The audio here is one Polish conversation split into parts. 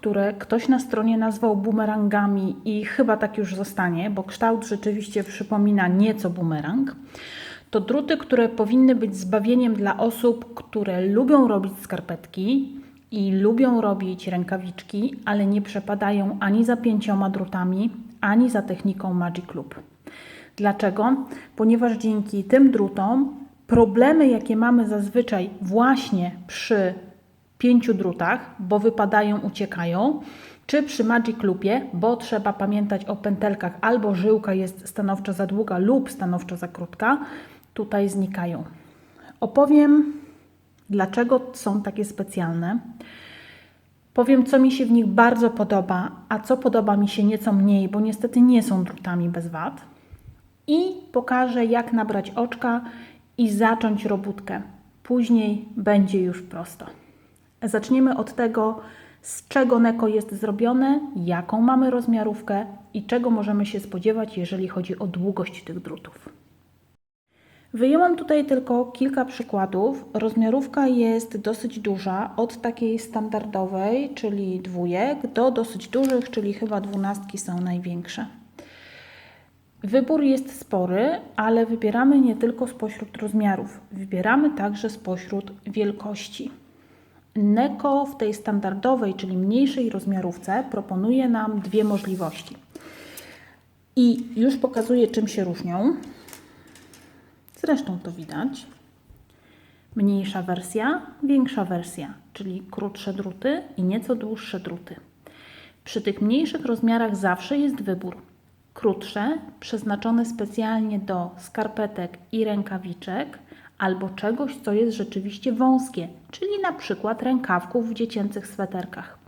które ktoś na stronie nazwał bumerangami i chyba tak już zostanie, bo kształt rzeczywiście przypomina nieco bumerang. To druty, które powinny być zbawieniem dla osób, które lubią robić skarpetki i lubią robić rękawiczki, ale nie przepadają ani za pięcioma drutami, ani za techniką Magic Loop. Dlaczego? Ponieważ dzięki tym drutom problemy, jakie mamy zazwyczaj właśnie przy pięciu drutach, bo wypadają, uciekają, czy przy Magic Loopie, bo trzeba pamiętać o pętelkach, albo żyłka jest stanowczo za długa lub stanowczo za krótka, tutaj znikają. Opowiem, dlaczego są takie specjalne. Powiem, co mi się w nich bardzo podoba, a co podoba mi się nieco mniej, bo niestety nie są drutami bez wad. I pokażę, jak nabrać oczka i zacząć robótkę. Później będzie już prosto. Zaczniemy od tego, z czego Neko jest zrobione, jaką mamy rozmiarówkę i czego możemy się spodziewać, jeżeli chodzi o długość tych drutów. Wyjęłam tutaj tylko kilka przykładów. Rozmiarówka jest dosyć duża, od takiej standardowej, czyli dwójek, do dosyć dużych, czyli chyba dwunastki są największe. Wybór jest spory, ale wybieramy nie tylko spośród rozmiarów, wybieramy także spośród wielkości. Neko w tej standardowej, czyli mniejszej rozmiarówce proponuje nam dwie możliwości. I już pokazuję, czym się różnią. Zresztą to widać. Mniejsza wersja, większa wersja, czyli krótsze druty i nieco dłuższe druty. Przy tych mniejszych rozmiarach zawsze jest wybór. Krótsze, przeznaczone specjalnie do skarpetek i rękawiczek, albo czegoś, co jest rzeczywiście wąskie, czyli na przykład rękawków w dziecięcych sweterkach.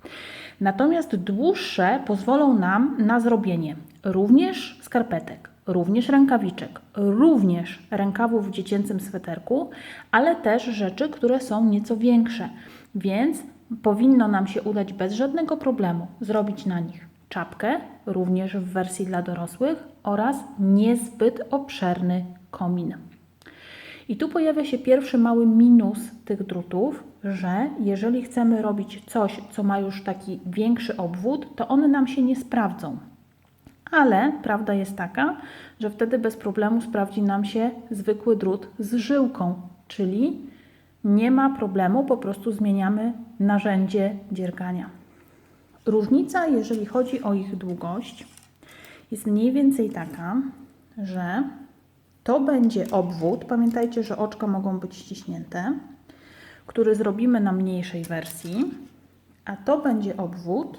Natomiast dłuższe pozwolą nam na zrobienie również skarpetek, również rękawiczek, również rękawów w dziecięcym sweterku, ale też rzeczy, które są nieco większe, więc powinno nam się udać bez żadnego problemu zrobić na nich czapkę, również w wersji dla dorosłych oraz niezbyt obszerny komin. I tu pojawia się pierwszy mały minus tych drutów, że jeżeli chcemy robić coś, co ma już taki większy obwód, to one nam się nie sprawdzą. Ale prawda jest taka, że wtedy bez problemu sprawdzi nam się zwykły drut z żyłką, czyli nie ma problemu, po prostu zmieniamy narzędzie dziergania. Różnica, jeżeli chodzi o ich długość, jest mniej więcej taka, że to będzie obwód. Pamiętajcie, że oczka mogą być ściśnięte, który zrobimy na mniejszej wersji, a to będzie obwód,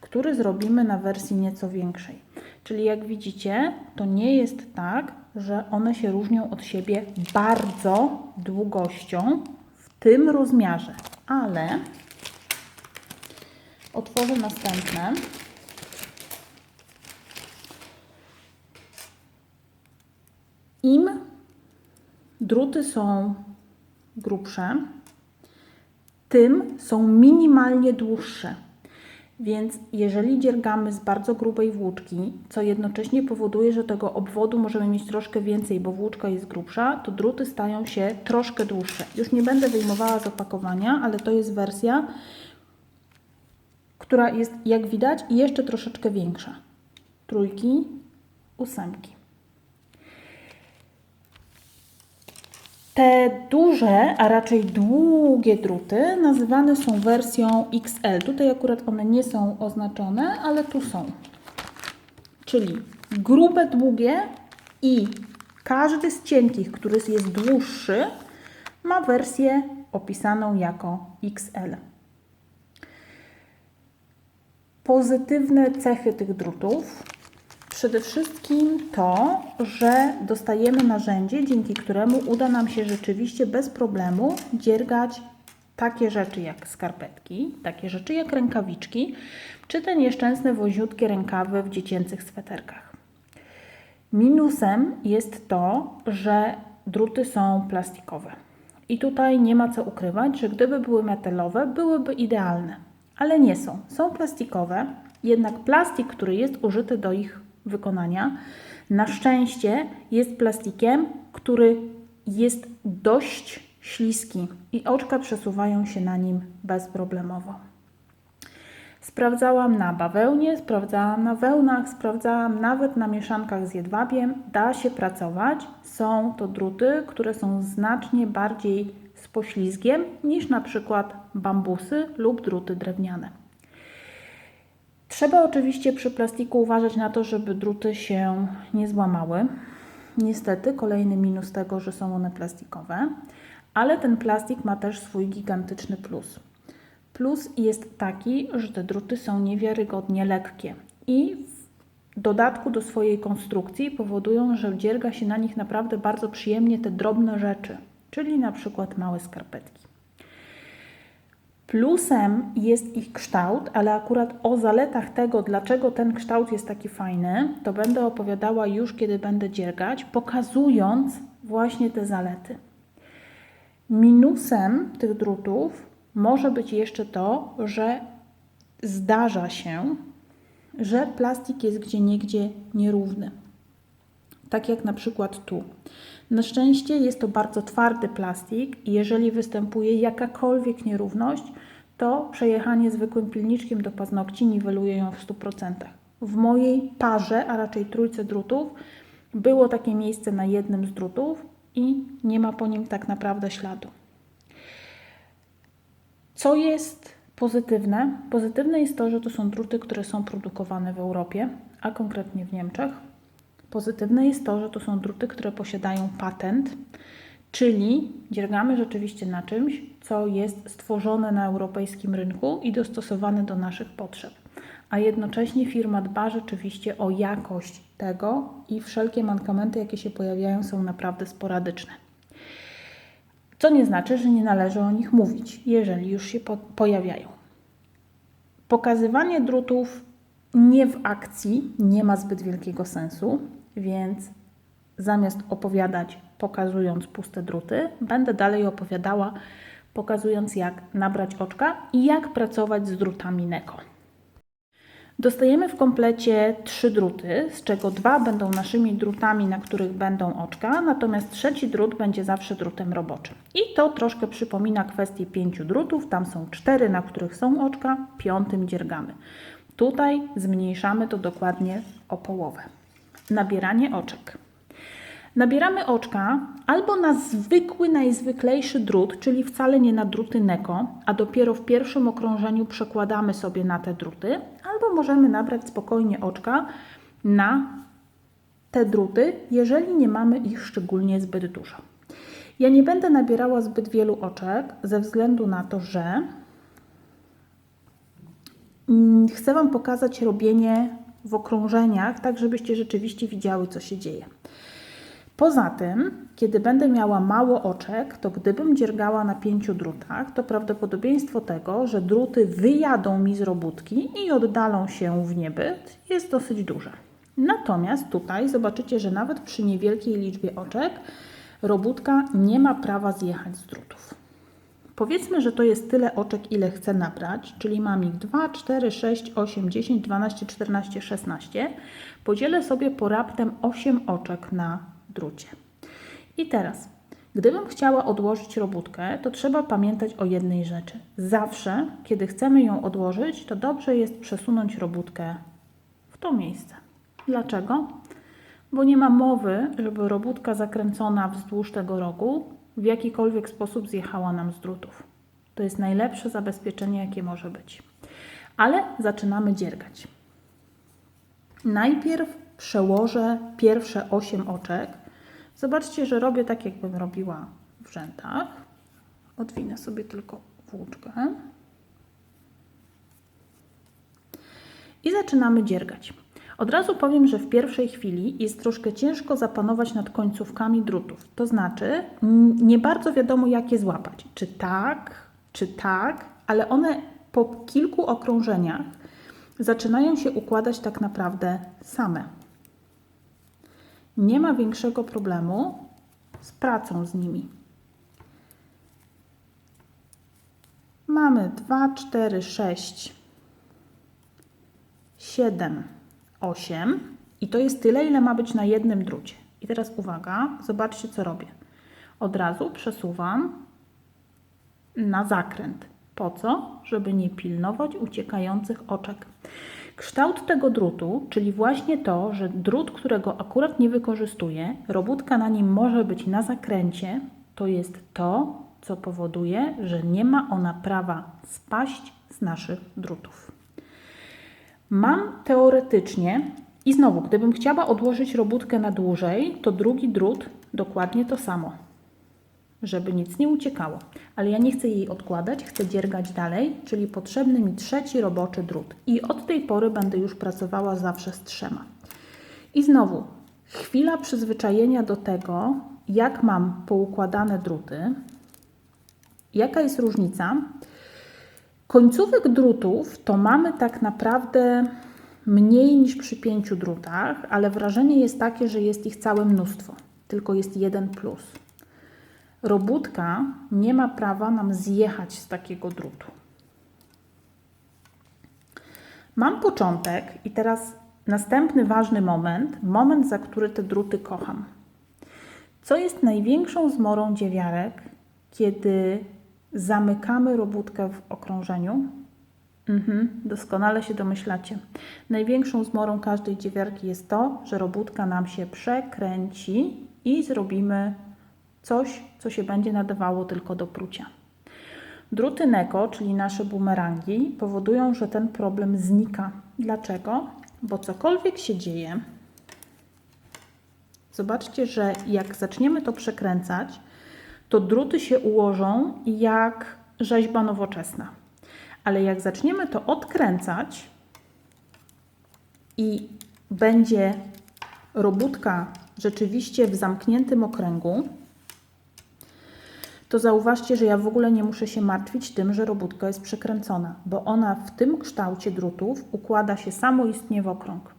który zrobimy na wersji nieco większej. Czyli jak widzicie, to nie jest tak, że one się różnią od siebie bardzo długością w tym rozmiarze, ale otworzę następne. Im druty są grubsze, tym są minimalnie dłuższe. Więc jeżeli dziergamy z bardzo grubej włóczki, co jednocześnie powoduje, że tego obwodu możemy mieć troszkę więcej, bo włóczka jest grubsza, to druty stają się troszkę dłuższe. Już nie będę wyjmowała z opakowania, ale to jest wersja, która jest, jak widać, jeszcze troszeczkę większa. Trójki, ósemki. Te duże, a raczej długie druty nazywane są wersją XL. Tutaj akurat one nie są oznaczone, ale tu są. Czyli grube, długie i każdy z cienkich, który jest dłuższy, ma wersję opisaną jako XL. Pozytywne cechy tych drutów Przede wszystkim to, że dostajemy narzędzie, dzięki któremu uda nam się rzeczywiście bez problemu dziergać takie rzeczy jak skarpetki, takie rzeczy jak rękawiczki, czy te nieszczęsne woziutkie rękawy w dziecięcych sweterkach. Minusem jest to, że druty są plastikowe. I tutaj nie ma co ukrywać, że gdyby były metalowe, byłyby idealne, ale nie są. Są plastikowe, jednak plastik, który jest użyty do ich wykonania, na szczęście jest plastikiem, który jest dość śliski i oczka przesuwają się na nim bezproblemowo. Sprawdzałam na bawełnie, sprawdzałam na wełnach, sprawdzałam nawet na mieszankach z jedwabiem. Da się pracować. Są to druty, które są znacznie bardziej z poślizgiem niż na przykład bambusy lub druty drewniane. Trzeba oczywiście przy plastiku uważać na to, żeby druty się nie złamały. Niestety, kolejny minus tego, że są one plastikowe, ale ten plastik ma też swój gigantyczny plus. Plus jest taki, że te druty są niewiarygodnie lekkie i w dodatku do swojej konstrukcji powodują, że dzierga się na nich naprawdę bardzo przyjemnie te drobne rzeczy, czyli na przykład małe skarpetki. Plusem jest ich kształt, ale akurat o zaletach tego, dlaczego ten kształt jest taki fajny, to będę opowiadała już, kiedy będę dziergać, pokazując właśnie te zalety. Minusem tych drutów może być jeszcze to, że zdarza się, że plastik jest gdzieniegdzie nierówny. Tak jak na przykład tu. Na szczęście jest to bardzo twardy plastik i jeżeli występuje jakakolwiek nierówność, to przejechanie zwykłym pilniczkiem do paznokci niweluje ją w 100%. W mojej parze, a raczej trójce drutów, było takie miejsce na jednym z drutów i nie ma po nim tak naprawdę śladu. Co jest pozytywne? Pozytywne jest to, że to są druty, które są produkowane w Europie, a konkretnie w Niemczech. Pozytywne jest to, że to są druty, które posiadają patent, czyli dziergamy rzeczywiście na czymś, co jest stworzone na europejskim rynku i dostosowane do naszych potrzeb. A jednocześnie firma dba rzeczywiście o jakość tego i wszelkie mankamenty, jakie się pojawiają, są naprawdę sporadyczne. Co nie znaczy, że nie należy o nich mówić, jeżeli już się po pojawiają. Pokazywanie drutów nie w akcji nie ma zbyt wielkiego sensu, więc zamiast opowiadać pokazując puste druty, będę dalej opowiadała pokazując jak nabrać oczka i jak pracować z drutami Neko. Dostajemy w komplecie trzy druty, z czego dwa będą naszymi drutami, na których będą oczka, natomiast trzeci drut będzie zawsze drutem roboczym. I to troszkę przypomina kwestię pięciu drutów. Tam są cztery, na których są oczka, piątym dziergamy. Tutaj zmniejszamy to dokładnie o połowę. Nabieranie oczek. Nabieramy oczka albo na zwykły, najzwyklejszy drut, czyli wcale nie na druty Neko, a dopiero w pierwszym okrążeniu przekładamy sobie na te druty, albo możemy nabrać spokojnie oczka na te druty, jeżeli nie mamy ich szczególnie zbyt dużo. Ja nie będę nabierała zbyt wielu oczek ze względu na to, że mm, chcę Wam pokazać robienie w okrążeniach, tak żebyście rzeczywiście widziały, co się dzieje. Poza tym, kiedy będę miała mało oczek, to gdybym dziergała na pięciu drutach, to prawdopodobieństwo tego, że druty wyjadą mi z robótki i oddalą się w niebyt, jest dosyć duże. Natomiast tutaj zobaczycie, że nawet przy niewielkiej liczbie oczek robótka nie ma prawa zjechać z drutów. Powiedzmy, że to jest tyle oczek, ile chcę nabrać, czyli mam ich 2, 4, 6, 8, 10, 12, 14, 16. Podzielę sobie po raptem 8 oczek na drucie. I teraz, gdybym chciała odłożyć robótkę, to trzeba pamiętać o jednej rzeczy. Zawsze, kiedy chcemy ją odłożyć, to dobrze jest przesunąć robótkę w to miejsce. Dlaczego? Bo nie ma mowy, żeby robótka zakręcona wzdłuż tego rogu w jakikolwiek sposób zjechała nam z drutów. To jest najlepsze zabezpieczenie, jakie może być. Ale zaczynamy dziergać. Najpierw przełożę pierwsze 8 oczek Zobaczcie, że robię tak, jakbym robiła w rzętach. Odwinę sobie tylko włóczkę. I zaczynamy dziergać. Od razu powiem, że w pierwszej chwili jest troszkę ciężko zapanować nad końcówkami drutów. To znaczy, nie bardzo wiadomo, jak je złapać. Czy tak, czy tak, ale one po kilku okrążeniach zaczynają się układać tak naprawdę same nie ma większego problemu z pracą z nimi. Mamy 2, 4, 6, 7, 8 i to jest tyle, ile ma być na jednym drucie. I teraz uwaga, zobaczcie co robię. Od razu przesuwam na zakręt. Po co? Żeby nie pilnować uciekających oczek. Kształt tego drutu, czyli właśnie to, że drut, którego akurat nie wykorzystuję, robótka na nim może być na zakręcie, to jest to, co powoduje, że nie ma ona prawa spaść z naszych drutów. Mam teoretycznie, i znowu, gdybym chciała odłożyć robótkę na dłużej, to drugi drut dokładnie to samo, żeby nic nie uciekało. Ale ja nie chcę jej odkładać, chcę dziergać dalej, czyli potrzebny mi trzeci roboczy drut. I od tej pory będę już pracowała zawsze z trzema. I znowu, chwila przyzwyczajenia do tego, jak mam poukładane druty, jaka jest różnica. Końcówek drutów to mamy tak naprawdę mniej niż przy pięciu drutach, ale wrażenie jest takie, że jest ich całe mnóstwo, tylko jest jeden plus. Robótka nie ma prawa nam zjechać z takiego drutu. Mam początek i teraz następny ważny moment, moment, za który te druty kocham. Co jest największą zmorą dziewiarek, kiedy zamykamy robótkę w okrążeniu? Mhm, doskonale się domyślacie. Największą zmorą każdej dziewiarki jest to, że robótka nam się przekręci i zrobimy coś, co się będzie nadawało tylko do prucia. Druty Neko, czyli nasze bumerangi, powodują, że ten problem znika. Dlaczego? Bo cokolwiek się dzieje, zobaczcie, że jak zaczniemy to przekręcać, to druty się ułożą jak rzeźba nowoczesna. Ale jak zaczniemy to odkręcać i będzie robótka rzeczywiście w zamkniętym okręgu, to zauważcie, że ja w ogóle nie muszę się martwić tym, że robótka jest przekręcona, bo ona w tym kształcie drutów układa się samoistnie w okrąg.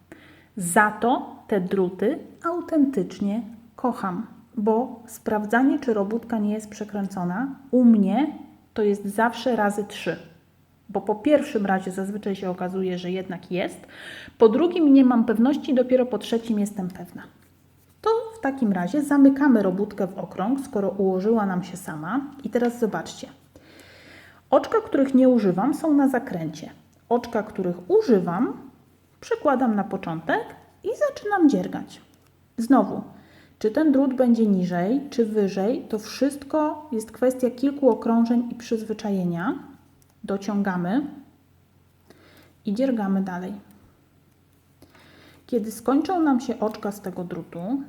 Za to te druty autentycznie kocham, bo sprawdzanie, czy robótka nie jest przekręcona, u mnie to jest zawsze razy trzy. Bo po pierwszym razie zazwyczaj się okazuje, że jednak jest, po drugim nie mam pewności, dopiero po trzecim jestem pewna. To w takim razie zamykamy robótkę w okrąg, skoro ułożyła nam się sama. I teraz zobaczcie. Oczka, których nie używam, są na zakręcie. Oczka, których używam, przekładam na początek i zaczynam dziergać. Znowu, czy ten drut będzie niżej, czy wyżej, to wszystko jest kwestia kilku okrążeń i przyzwyczajenia. Dociągamy i dziergamy dalej. Kiedy skończą nam się oczka z tego drutu,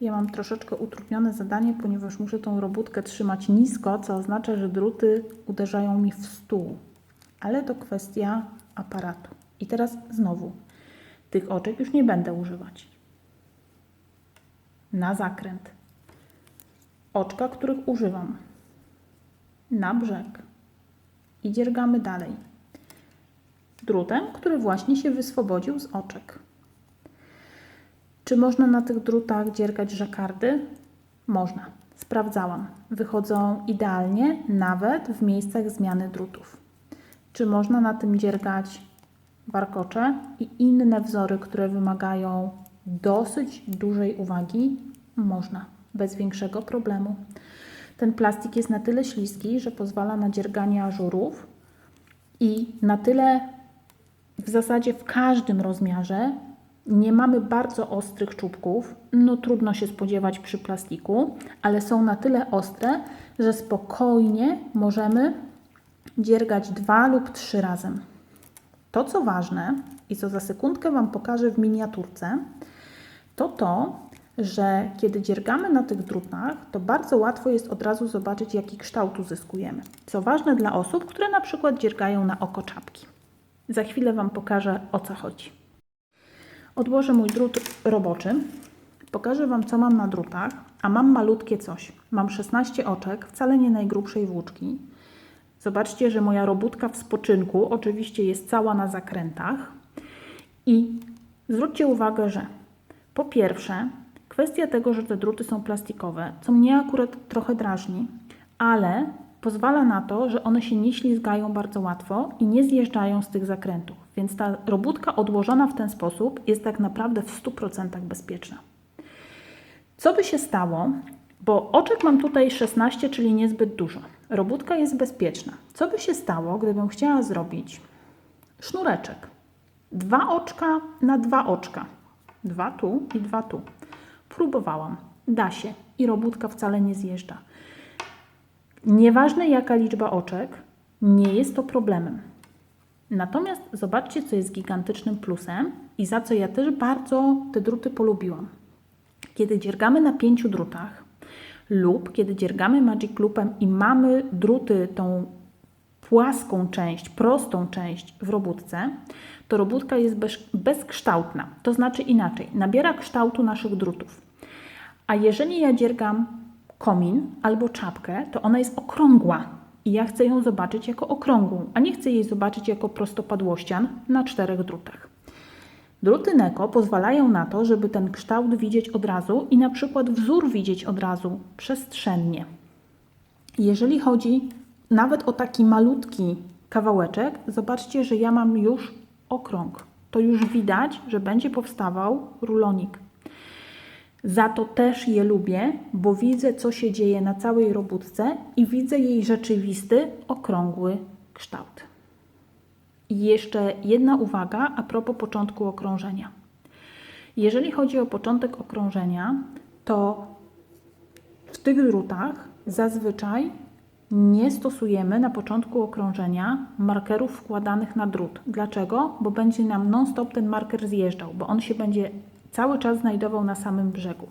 ja mam troszeczkę utrudnione zadanie, ponieważ muszę tą robótkę trzymać nisko, co oznacza, że druty uderzają mi w stół. Ale to kwestia aparatu. I teraz znowu, tych oczek już nie będę używać. Na zakręt. Oczka, których używam. Na brzeg. I dziergamy dalej drutem, który właśnie się wyswobodził z oczek. Czy można na tych drutach dziergać żakardy? Można. Sprawdzałam. Wychodzą idealnie, nawet w miejscach zmiany drutów. Czy można na tym dziergać warkocze i inne wzory, które wymagają dosyć dużej uwagi? Można, bez większego problemu. Ten plastik jest na tyle śliski, że pozwala na dzierganie ażurów i na tyle w zasadzie w każdym rozmiarze. Nie mamy bardzo ostrych czubków, no trudno się spodziewać przy plastiku, ale są na tyle ostre, że spokojnie możemy dziergać dwa lub trzy razem. To, co ważne i co za sekundkę Wam pokażę w miniaturce, to to, że kiedy dziergamy na tych drutach, to bardzo łatwo jest od razu zobaczyć, jaki kształt uzyskujemy. Co ważne dla osób, które na przykład dziergają na oko czapki. Za chwilę Wam pokażę o co chodzi. Odłożę mój drut roboczy. Pokażę Wam, co mam na drutach, a mam malutkie coś. Mam 16 oczek, wcale nie najgrubszej włóczki. Zobaczcie, że moja robótka w spoczynku oczywiście jest cała na zakrętach. I zwróćcie uwagę, że po pierwsze, kwestia tego, że te druty są plastikowe, co mnie akurat trochę drażni, ale pozwala na to, że one się nie ślizgają bardzo łatwo i nie zjeżdżają z tych zakrętów. Więc ta robótka odłożona w ten sposób jest tak naprawdę w 100% bezpieczna. Co by się stało, Bo oczek mam tutaj 16, czyli niezbyt dużo. Robótka jest bezpieczna. Co by się stało, gdybym chciała zrobić sznureczek? Dwa oczka na dwa oczka. Dwa tu i dwa tu. Próbowałam. Da się. I robótka wcale nie zjeżdża. Nieważne jaka liczba oczek, nie jest to problemem. Natomiast zobaczcie, co jest gigantycznym plusem i za co ja też bardzo te druty polubiłam. Kiedy dziergamy na pięciu drutach lub kiedy dziergamy Magic Loopem i mamy druty, tą płaską część, prostą część w robótce, to robótka jest bez, bezkształtna. To znaczy inaczej, nabiera kształtu naszych drutów. A jeżeli ja dziergam komin albo czapkę, to ona jest okrągła i ja chcę ją zobaczyć jako okrągłą, a nie chcę jej zobaczyć jako prostopadłościan na czterech drutach. Druty Neko pozwalają na to, żeby ten kształt widzieć od razu i na przykład wzór widzieć od razu przestrzennie. Jeżeli chodzi nawet o taki malutki kawałeczek, zobaczcie, że ja mam już okrąg. To już widać, że będzie powstawał rulonik. Za to też je lubię, bo widzę, co się dzieje na całej robótce i widzę jej rzeczywisty, okrągły kształt. I jeszcze jedna uwaga a propos początku okrążenia. Jeżeli chodzi o początek okrążenia, to w tych drutach zazwyczaj nie stosujemy na początku okrążenia markerów wkładanych na drut. Dlaczego? Bo będzie nam non-stop ten marker zjeżdżał, bo on się będzie cały czas znajdował na samym brzegu.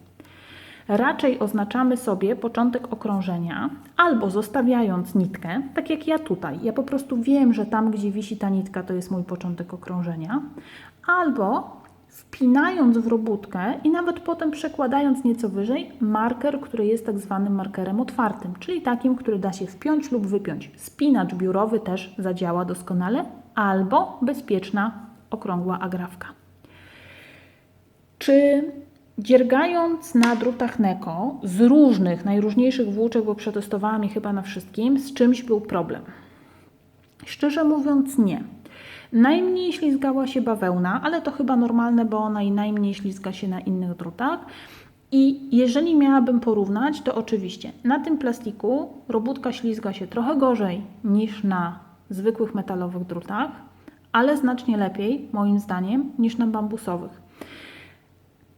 Raczej oznaczamy sobie początek okrążenia albo zostawiając nitkę, tak jak ja tutaj. Ja po prostu wiem, że tam, gdzie wisi ta nitka, to jest mój początek okrążenia, albo wpinając w robótkę i nawet potem przekładając nieco wyżej marker, który jest tak zwanym markerem otwartym, czyli takim, który da się wpiąć lub wypiąć. Spinacz biurowy też zadziała doskonale, albo bezpieczna okrągła agrafka. Czy dziergając na drutach Neko z różnych, najróżniejszych włóczek, bo przetestowałam je chyba na wszystkim, z czymś był problem? Szczerze mówiąc nie. Najmniej ślizgała się bawełna, ale to chyba normalne, bo ona i najmniej ślizga się na innych drutach. I jeżeli miałabym porównać, to oczywiście na tym plastiku robótka ślizga się trochę gorzej niż na zwykłych metalowych drutach, ale znacznie lepiej, moim zdaniem, niż na bambusowych.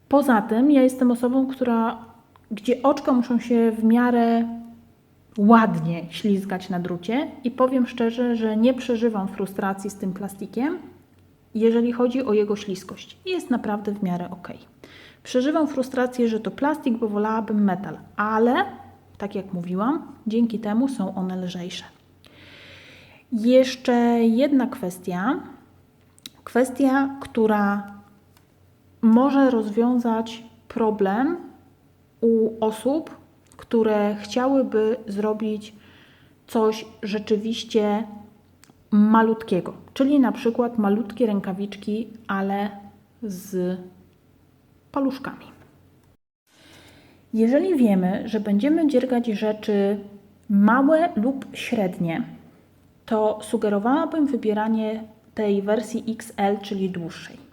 Poza tym, ja jestem osobą, która, gdzie oczka muszą się w miarę ładnie ślizgać na drucie i powiem szczerze, że nie przeżywam frustracji z tym plastikiem, jeżeli chodzi o jego śliskość. Jest naprawdę w miarę ok. Przeżywam frustrację, że to plastik, bo wolałabym metal, ale tak jak mówiłam, dzięki temu są one lżejsze. Jeszcze jedna kwestia, kwestia, która może rozwiązać problem u osób, które chciałyby zrobić coś rzeczywiście malutkiego, czyli na przykład malutkie rękawiczki, ale z paluszkami. Jeżeli wiemy, że będziemy dziergać rzeczy małe lub średnie, to sugerowałabym wybieranie tej wersji XL, czyli dłuższej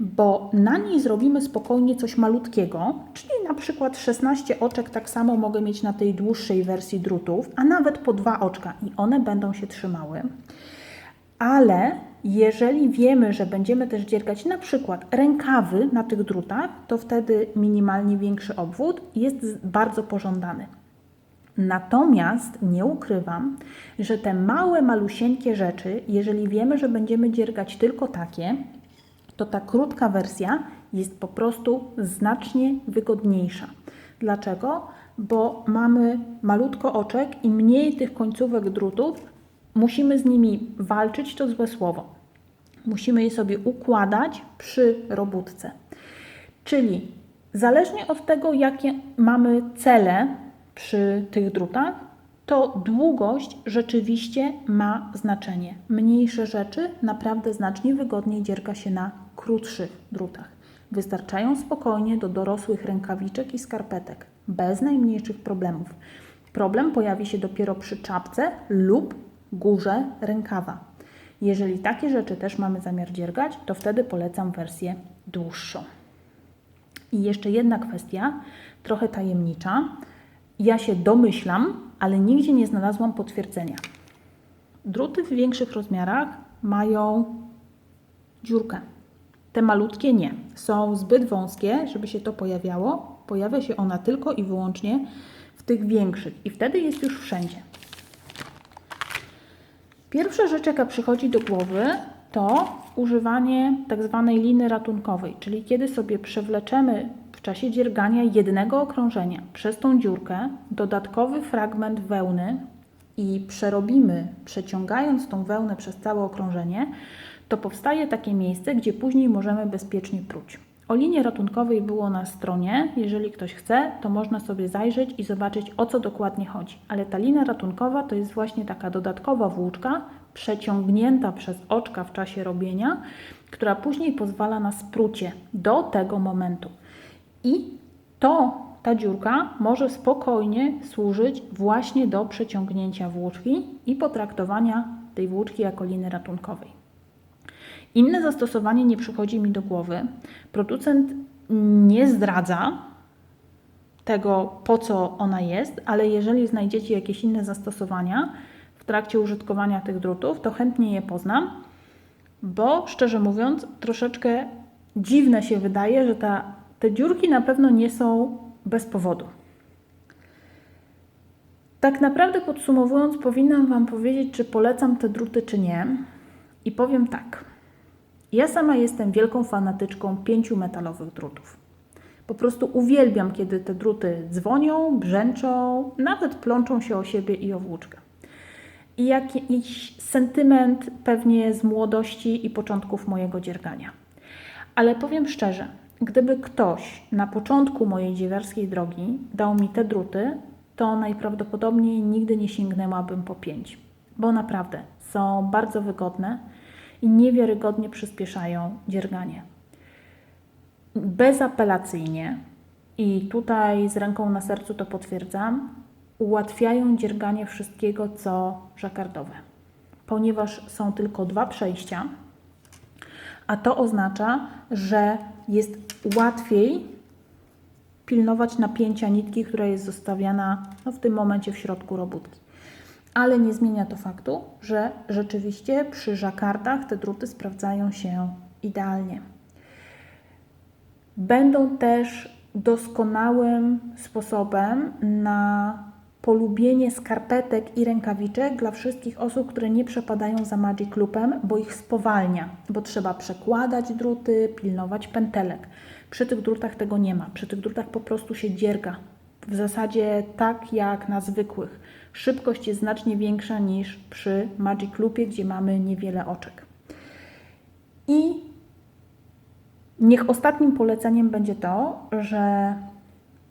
bo na niej zrobimy spokojnie coś malutkiego, czyli na przykład 16 oczek tak samo mogę mieć na tej dłuższej wersji drutów, a nawet po dwa oczka i one będą się trzymały. Ale jeżeli wiemy, że będziemy też dziergać na przykład rękawy na tych drutach, to wtedy minimalnie większy obwód jest bardzo pożądany. Natomiast nie ukrywam, że te małe, malusieńkie rzeczy, jeżeli wiemy, że będziemy dziergać tylko takie, to ta krótka wersja jest po prostu znacznie wygodniejsza. Dlaczego? Bo mamy malutko oczek i mniej tych końcówek drutów, musimy z nimi walczyć, to złe słowo. Musimy je sobie układać przy robótce. Czyli zależnie od tego, jakie mamy cele przy tych drutach, to długość rzeczywiście ma znaczenie. Mniejsze rzeczy naprawdę znacznie wygodniej dzierga się na krótszych drutach. Wystarczają spokojnie do dorosłych rękawiczek i skarpetek, bez najmniejszych problemów. Problem pojawi się dopiero przy czapce lub górze rękawa. Jeżeli takie rzeczy też mamy zamiar dziergać, to wtedy polecam wersję dłuższą. I jeszcze jedna kwestia, trochę tajemnicza. Ja się domyślam, ale nigdzie nie znalazłam potwierdzenia. Druty w większych rozmiarach mają dziurkę. Te malutkie nie. Są zbyt wąskie, żeby się to pojawiało. Pojawia się ona tylko i wyłącznie w tych większych i wtedy jest już wszędzie. Pierwsza rzecz, jaka przychodzi do głowy, to używanie tak zwanej liny ratunkowej, czyli kiedy sobie przewleczemy w czasie dziergania jednego okrążenia przez tą dziurkę dodatkowy fragment wełny i przerobimy, przeciągając tą wełnę przez całe okrążenie, to powstaje takie miejsce, gdzie później możemy bezpiecznie pruć. O linie ratunkowej było na stronie. Jeżeli ktoś chce, to można sobie zajrzeć i zobaczyć, o co dokładnie chodzi. Ale ta lina ratunkowa to jest właśnie taka dodatkowa włóczka, przeciągnięta przez oczka w czasie robienia, która później pozwala na sprucie do tego momentu. I to, ta dziurka może spokojnie służyć właśnie do przeciągnięcia włóczki i potraktowania tej włóczki jako liny ratunkowej. Inne zastosowanie nie przychodzi mi do głowy. Producent nie zdradza tego, po co ona jest, ale jeżeli znajdziecie jakieś inne zastosowania w trakcie użytkowania tych drutów, to chętnie je poznam, bo szczerze mówiąc, troszeczkę dziwne się wydaje, że ta, te dziurki na pewno nie są bez powodu. Tak naprawdę podsumowując, powinnam Wam powiedzieć, czy polecam te druty, czy nie. I powiem tak. Ja sama jestem wielką fanatyczką pięciu metalowych drutów. Po prostu uwielbiam, kiedy te druty dzwonią, brzęczą, nawet plączą się o siebie i o włóczkę. I jakiś sentyment pewnie z młodości i początków mojego dziergania. Ale powiem szczerze, gdyby ktoś na początku mojej dziewiarskiej drogi dał mi te druty, to najprawdopodobniej nigdy nie sięgnęłabym po pięć, bo naprawdę są bardzo wygodne i niewiarygodnie przyspieszają dzierganie. Bezapelacyjnie, i tutaj z ręką na sercu to potwierdzam, ułatwiają dzierganie wszystkiego, co żakardowe, ponieważ są tylko dwa przejścia, a to oznacza, że jest łatwiej pilnować napięcia nitki, która jest zostawiana no, w tym momencie w środku robótki ale nie zmienia to faktu, że rzeczywiście przy żakardach te druty sprawdzają się idealnie. Będą też doskonałym sposobem na polubienie skarpetek i rękawiczek dla wszystkich osób, które nie przepadają za Magic Loopem, bo ich spowalnia, bo trzeba przekładać druty, pilnować pętelek. Przy tych drutach tego nie ma. Przy tych drutach po prostu się dzierga. W zasadzie tak jak na zwykłych szybkość jest znacznie większa niż przy Magic Loopie, gdzie mamy niewiele oczek. I niech ostatnim poleceniem będzie to, że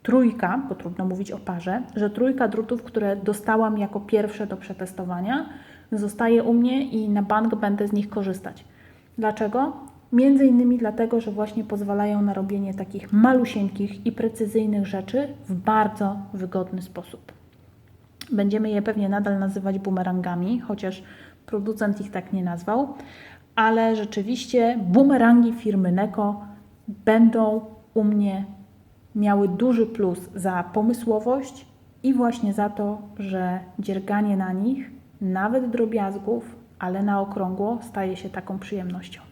trójka, bo trudno mówić o parze, że trójka drutów, które dostałam jako pierwsze do przetestowania, zostaje u mnie i na bank będę z nich korzystać. Dlaczego? Między innymi dlatego, że właśnie pozwalają na robienie takich malusieńkich i precyzyjnych rzeczy w bardzo wygodny sposób. Będziemy je pewnie nadal nazywać bumerangami, chociaż producent ich tak nie nazwał, ale rzeczywiście bumerangi firmy Neko będą u mnie miały duży plus za pomysłowość i właśnie za to, że dzierganie na nich, nawet drobiazgów, ale na okrągło, staje się taką przyjemnością.